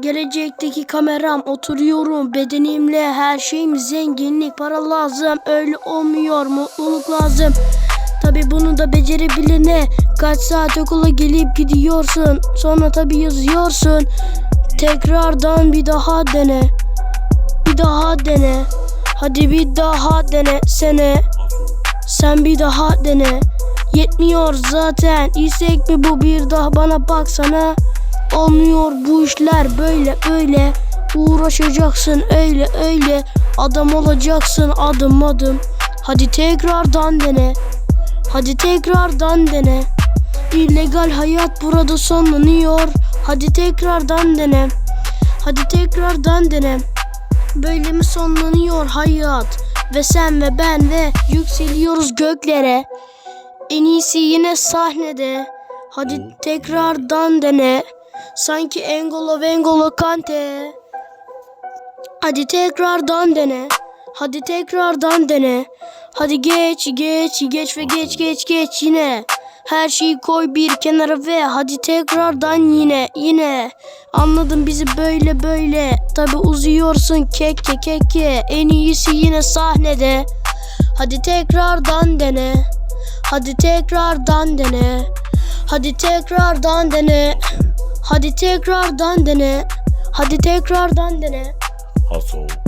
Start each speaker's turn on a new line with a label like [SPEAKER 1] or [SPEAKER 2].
[SPEAKER 1] Gelecekteki kameram oturuyorum. Bedenimle her şeyim zenginlik. Para lazım öyle olmuyor. Mutluluk lazım. Tabi bunu da becerebilene kaç saat okula gelip gidiyorsun? Sonra tabi yazıyorsun. Tekrardan bir daha dene. Bir daha dene. Hadi bir daha dene sene. Sen bir daha dene. Yetmiyor zaten. İstek mi bu? Bir daha bana baksana Olmuyor bu işler böyle öyle Uğraşacaksın öyle öyle. Adam olacaksın adım adım. Hadi tekrardan dene. Hadi tekrardan dene. İllegal hayat burada sonlanıyor. Hadi tekrardan dene. Hadi tekrardan dene. Böyle mi sonlanıyor hayat? Ve sen ve ben ve yükseliyoruz göklere. En iyisi yine sahnede. Hadi tekrardan dene Sanki Engolo Vengolo Kante. Hadi tekrardan dene. Hadi tekrardan dene. Hadi geç geç geç ve geç geç geç yine. Her şeyi koy bir kenara ve hadi tekrardan yine yine. Anladım bizi böyle böyle. Tabi uzuyorsun keke keke. En iyisi yine sahnede. Hadi tekrardan dene. Hadi tekrardan dene. Hadi tekrardan dene Hadi tekrardan dene Hadi tekrardan dene
[SPEAKER 2] Hustle.